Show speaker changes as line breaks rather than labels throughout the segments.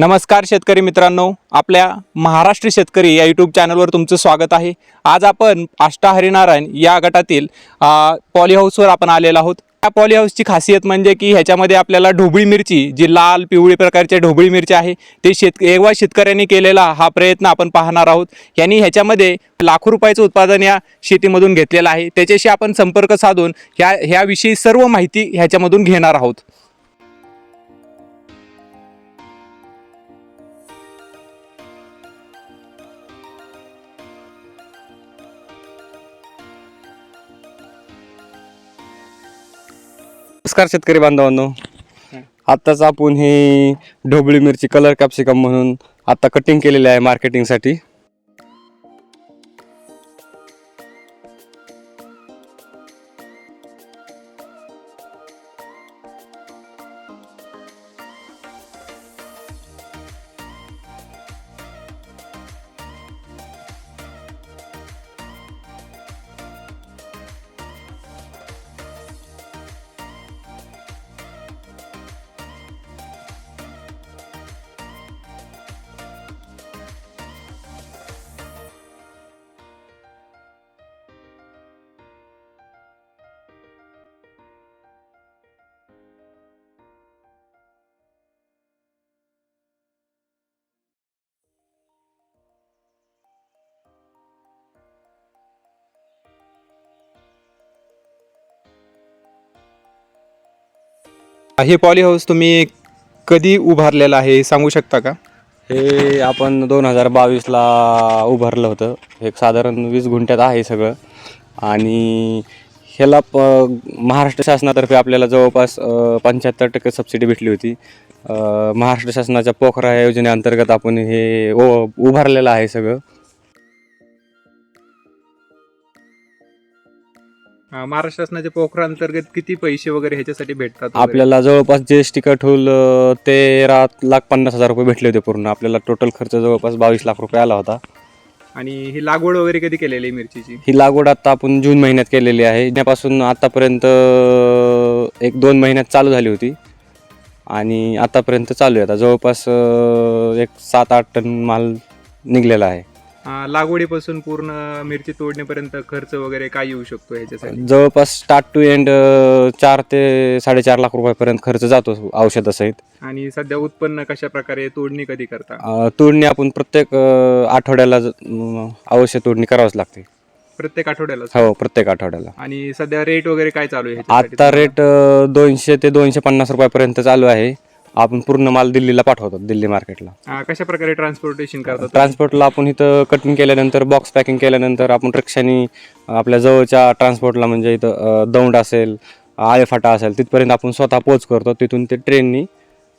नमस्कार शेतकरी मित्रांनो आपल्या महाराष्ट्र शेतकरी या यूट्यूब चॅनलवर तुमचं स्वागत आहे. आज आपण आष्टा हरिनारायण या गटातील पॉलीहाऊसवर पॉली हाऊसवर आपण आलेलो आहोत. या पॉली हाऊसची खासियत म्हणजे की ह्याच्यामध्ये आपल्याला ढोबळी मिरची जी लाल पिवळी प्रकारच्या ढोबळी मिरची आहे ते शेत एवा शेतकऱ्यांनी केलेला हा प्रयत्न आपण पाहणार आहोत. यांनी ह्याच्यामध्ये लाखो रुपयाचं उत्पादन या शेतीमधून घेतलेलं आहे. त्याच्याशी आपण संपर्क साधून ह्या ह्याविषयी सर्व माहिती ह्याच्यामधून घेणार आहोत.
नमस्कार शेतकरी बांधवांनो. आत्ताच आपण हे ढोबळी मिरची कलर कॅप्सिकम म्हणून आत्ता कटिंग केलेली आहे मार्केटिंगसाठी
हे पॉली हाऊस तुम्ही कधी उभारलेलं आहे सांगू शकता का?
हे आपण दोन हजार बावीसला उभारलं होतं. एक साधारण वीस गुंठ्यात आहे सगळं. आणि ह्याला प महाराष्ट्र शासनातर्फे आपल्याला जवळपास पंच्याहत्तर टक्के सबसिडी भेटली होती. अ, महाराष्ट्र शासनाच्या पोखरा या योजनेअंतर्गत आपण हे ओ उभारलेलं आहे सगळं.
अं, महाराष्ट्र शासनाच्या पोखरा अंतर्गत किती पैसे वगैरे ह्याच्यासाठी भेटतात वगैरे?
आपल्याला जवळपास जी एस टी कट होईल अ, तेरा लाख पन्नास हजार रुपये भेटले होते पूर्ण. आपल्याला टोटल खर्च जवळपास बावीस लाख रुपये आला होता.
आणि ही लागवड वगैरे कधी केलेली आहे मिरचीची?
ही लागवड आता आपण जून महिन्यात केलेली आहे. त्यापासून आतापर्यंत अ, एक दोन महिन्यात चालू झाली होती. आणि आतापर्यंत चालू आहे. आता जवळपास अ, एक सात आठ टन माल निघलेला आहे.
लागवडीपासून पूर्ण मिरची तोडणीपर्यंत खर्च वगैरे काय येऊ शकतो ह्याच्यासाठी?
जवळपास स्टार्ट टू एंड चार ते साडेचार लाख रुपयापर्यंत खर्च जातो औषधासहित.
आणि सध्या उत्पन्न कशा प्रकारे तोडणी कधी करता?
अ, तोडणी आपण प्रत्येक अ, आठवड्याला ज- अवश्य तोडणी करावंच लागते.
प्रत्येक आठवड्याला?
हो प्रत्येक आठवड्याला.
आणि सध्या रेट वगैरे काय चालू आहे ह्याच्यासाठी?
आता? रेट दोनशे ते दोनशे पन्नास रुपयापर्यंत चालू आहे. आपण पूर्ण माल दिल्लीला पाठवतो दिल्ली मार्केटला.
अं, कशा प्रकारे ट्रान्सपोर्टेशन करतात
ट्रान्सपोर्टला आपण इथं कटिंग केल्यानंतर बॉक्स पॅकिंग केल्यानंतर आपण रिक्षानी आपल्या जवळच्या ट्रान्सपोर्टला म्हणजे इथं अ, दौंड असेल आळेफाटा असेल तिथपर्यंत आपण स्वतः पोच करतो तिथून ते ट्रेननी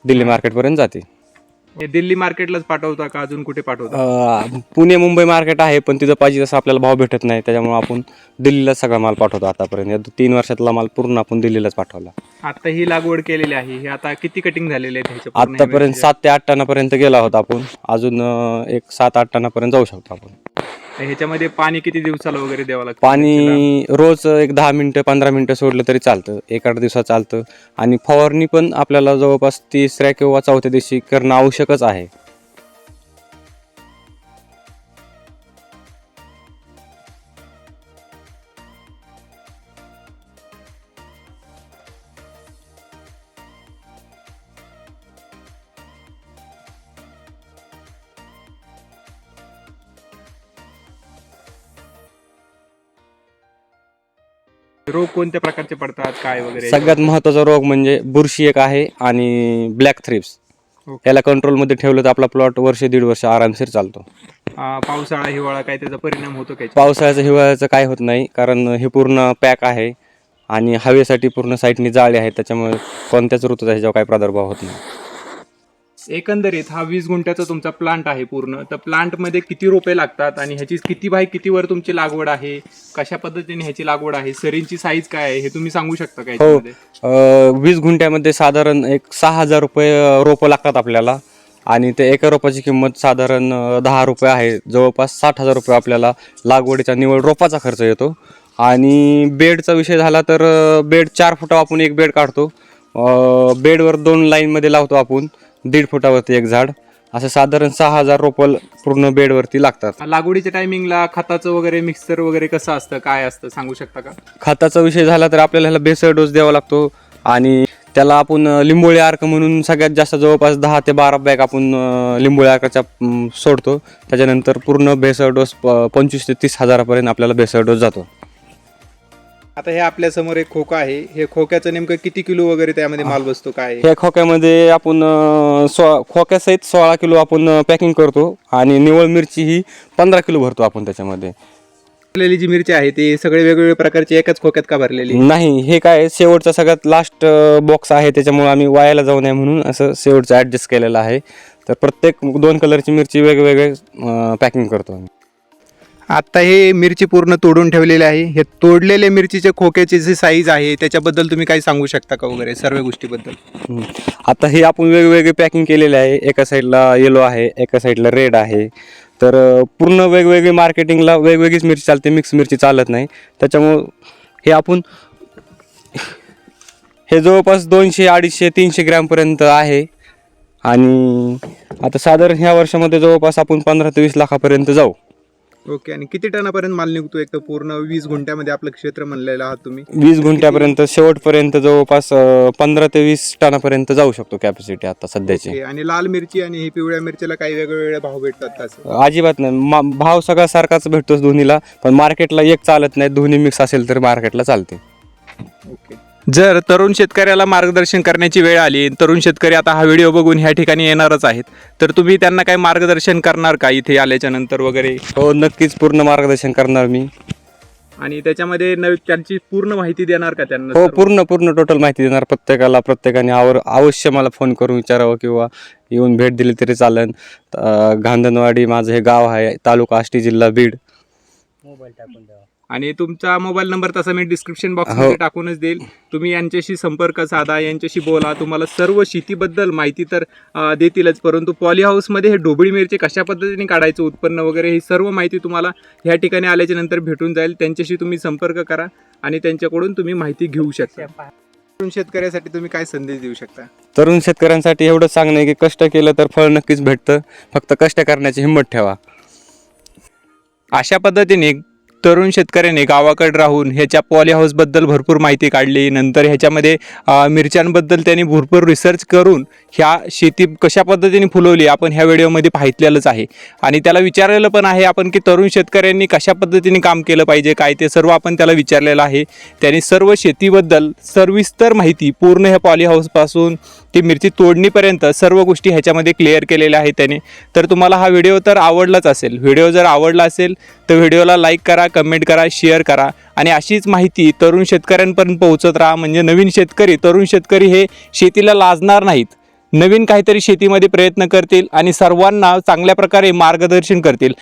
दिल्ली मार्केटपर्यंत जाते.
हे दिल्ली मार्केटलाच पाठवता का? अजून कुठे पाठवता?
अ, पुणे मुंबई मार्केट आहे पण तिथं पाहिजे तसं आपल्याला भाव भेटत नाही त्याच्यामुळे आपण दिल्लीला सगळा माल पाठवतो आतापर्यंत. या तीन वर्षातला माल पूर्ण आपण दिल्लीलाच पाठवला.
आता ही लागवड केलेली आहे. हे आता किती कटिंग झालेले आहेत ह्याच्या पूर्ण
आतापर्यंत? सात ते आठ टनापर्यंत गेला होता आपण. अजून अ, एक सात आठ टनापर्यंत जाऊ शकतो आपण.
ह्याच्यामध्ये पाणी किती दिवसाला वगैरे द्यावं लागतं?
पाणी रोज एक दहा मिनटं पंधरा मिनटं सोडलं तरी चालतं. एक आठ दिवसात चालतं. आणि फवारणी पण आपल्याला जवळपास तिसऱ्या किंवा चौथ्या दिवशी करणं आवश्यकच आहे.
रोग कोणत्या प्रकारचे पडतात? काय वगैरे?
सगळ्यात महत्त्वाचा रोग म्हणजे बुरशी एक आहे आणि ब्लॅक थ्रिप्स. याला कंट्रोलमध्ये ठेवलं तर आपला प्लॉट वर्ष दीड वर्ष आरामशीर चालतो.
पावसाळा हिवाळा काय त्याचा परिणाम होतो काय
पावसाळ्याचं हिवाळ्याचं काय होत नाही कारण हे पूर्ण पॅक आहे आणि हवेसाठी पूर्ण साईडनी जाळे आहेत त्याच्यामुळे कोणत्याच ऋतूचा ह्याच्यावर काही प्रादुर्भाव होत नाही.
एकंदरीत हा वीस गुंठ्याचा तुमचा प्लांट आहे पूर्ण. तर प्लांटमध्ये किती रोपे लागतात आणि ह्याची किती बाय किती वर तुमची लागवड आहे? कशा पद्धतीने ह्याची लागवड आहे? सरींची साईज काय आहे? हे तुम्ही सांगू शकता का
हो. वीस गुंठ्यामध्ये साधारण एक सहा हजार रुपये रोपं लागतात आपल्याला. आणि ते एका रोपाची किंमत साधारण दहा रुपये आहे. जवळपास साठ हजार रुपये आपल्याला लागवडीचा निवड रोपाचा खर्च येतो. आणि बेडचा विषय झाला तर बेड चार फुटा आपण एक बेड काढतो. बेडवर दोन लाईनमध्ये लावतो आपण. दीड फुटावरती एक झाड. असं साधारण सहा हजार रोपल पूर्ण बेडवरती लागतात.
लागवडीच्या टायमिंगला खताचं वगैरे मिक्सर वगैरे कसं असतं? काय असतं? सांगू शकता का?
खताचा विषय झाला तर आपल्याला ह्याला बेसळ डोस द्यावा लागतो. आणि त्याला आपण लिंबोळी अर्क म्हणून सगळ्यात जास्त जवळपास दहा ते बारा बॅग आपण लिंबोळी अर्काच्या सोडतो. त्याच्यानंतर पूर्ण भेसळ डोस पंचवीस ते तीस हजारापर्यंत आपल्याला भेसळ डोस जातो.
आता हे आपल्यासमोर एक खोका आहे. हे खोक्याचं नेमकं किती किलो वगैरे त्यामध्ये माल बसतो काय आहे?
ह्या खोक्यामध्ये आपण अं, सो खोक्यासहित सोळा किलो आपण पॅकिंग करतो आणि निवळ मिरची ही पंधरा किलो भरतो आपण त्याच्यामध्ये.
भरलेली जी मिरची आहे ती सगळे वेगवेगळे प्रकारची एकाच खोक्यात का भरलेली?
नाही हे काय शेवटचा सगळ्यात लास्ट बॉक्स आहे त्याच्यामुळे आम्ही वायाला जाऊ नये म्हणून असं शेवटचं ॲडजस्ट केलेलं आहे. तर प्रत्येक दोन कलरची मिरची वेगवेगळे पॅकिंग करतो आम्ही.
आत्ता हे मिरची पूर्ण तोडून ठेवलेली आहे. हे तोडलेले मिरचीच्या खोक्याची जी साईज आहे त्याच्याबद्दल तुम्ही काही सांगू शकता का वगैरे सर्व गोष्टीबद्दल?
आता हे आपण वेगवेगळे पॅकिंग केलेले आहे. एका साईडला येलो आहे एका साईडला रेड आहे. तर पूर्ण वेगवेगळी मार्केटिंगला वेगवेगळीच मिरची चालते. मिक्स मिरची चालत नाही. त्याच्यामुळं हे आपण हे जवळपास दोनशे अडीचशे तीनशे ग्रॅमपर्यंत आहे. आणि आता साधारण ह्या वर्षामध्ये जवळपास आपण पंधरा ते वीस लाखापर्यंत जाऊ.
ओके आणि किती टनापर्यंत माल निघतो एक तर पूर्ण वीस गुंठ्यामध्ये आपलं क्षेत्र म्हणलेलं आहात तुम्ही?
वीस गुंठ्यापर्यंत शेवटपर्यंत जवळपास अं, पंधरा ते वीस टनापर्यंत जाऊ शकतो कॅपॅसिटी आता सध्याची.
ओके, आणि लाल मिरची आणि ही पिवळ्या मिरचीला काही वेगवेगळे भाव भेटतात का असं?
अजिबात नाही. मा- भाव सगळा सारखाच भेटतोच दोन्हीला पण मार्केटला एक चालत नाही. दोन्ही मिक्स असेल तर मार्केटला चालते.
ओके. जर तरुण शेतकऱ्याला मार्गदर्शन करण्याची वेळ आली तरुण शेतकरी आता हा व्हिडिओ बघून ह्या ठिकाणी येणारच आहेत. तर तुम्ही त्यांना काही मार्गदर्शन करणार का इथे आल्याच्यानंतर वगैरे?
हो नक्कीच पूर्ण मार्गदर्शन करणार मी.
आणि त्याच्यामध्ये नवी त्यांची पूर्ण माहिती देणार का त्यांना
हो
सर्व?
पूर्ण पूर्ण टोटल माहिती देणार प्रत्येकाला. प्रत्येकाने आवर अवश्य मला फोन करून विचारावं किंवा येऊन भेट दिली तरी चालेल. अं, गांधनवाडी माझं हे गाव आहे तालुका आष्टी जिल्हा बीड.
आणि तुमचा मोबाईल नंबर तसा मी डिस्क्रिप्शन बॉक्स
हो.
मध्ये टाकूनच देईल. तुम्ही यांच्याशी संपर्क साधा यांच्याशी बोला. तुम्हाला सर्व शेतीबद्दल माहिती तर देतीलच. परंतु पॉली हाऊसमध्ये हे ढोबळी मिरची कशा पद्धतीने काढायचं उत्पन्न वगैरे ही सर्व माहिती तुम्हाला ह्या ठिकाणी आल्याच्यानंतर भेटून जाईल. त्यांच्याशी तुम्ही संपर्क करा आणि त्यांच्याकडून तुम्ही माहिती घेऊ शकता. तरुण शेतकऱ्यासाठी तुम्ही काय संदेश देऊ शकता?
तरुण शेतकऱ्यांसाठी एवढंच सांगणं आहे की कष्ट केलं तर फळ नक्कीच भेटतं. फक्त कष्ट करण्याची हिंमत ठेवा.
अशा पद्धतीने तरुण शेतकऱ्याने गावाकडे राहून ह्याच्या पॉली हाऊसबद्दल भरपूर माहिती काढली. नंतर ह्याच्यामध्ये मिरच्यांबद्दल त्यांनी भरपूर रिसर्च करून ह्या शेती कशा पद्धतीने फुलवली आपण ह्या व्हिडिओमध्ये पाहितलेलंच आहे. आणि त्याला विचारलेलं पण आहे आपण की तरुण शेतकऱ्यांनी कशा पद्धतीने काम केलं पाहिजे काय ते सर्व आपण त्याला विचारलेलं आहे. त्यांनी सर्व शेतीबद्दल सविस्तर माहिती पूर्ण ह्या पॉली हाऊसपासून ती मिरची तोडणीपर्यंत सर्व गोष्टी ह्याच्यामध्ये क्लिअर केलेल्या आहेत त्याने. तर तुम्हाला हा व्हिडिओ तर आवडलाच असेल. व्हिडिओ जर आवडला असेल तर व्हिडिओला लाईक करा कमेंट करा शेअर करा. आणि अशीच माहिती तरुण शेतकऱ्यांपर्यंत पोहोचत राहा. म्हणजे नवीन शेतकरी तरुण शेतकरी हे शेतीला लाजणार नाहीत. नवीन काहीतरी शेतीमध्ये प्रयत्न करतील आणि सर्वांना चांगल्या प्रकारे मार्गदर्शन करतील.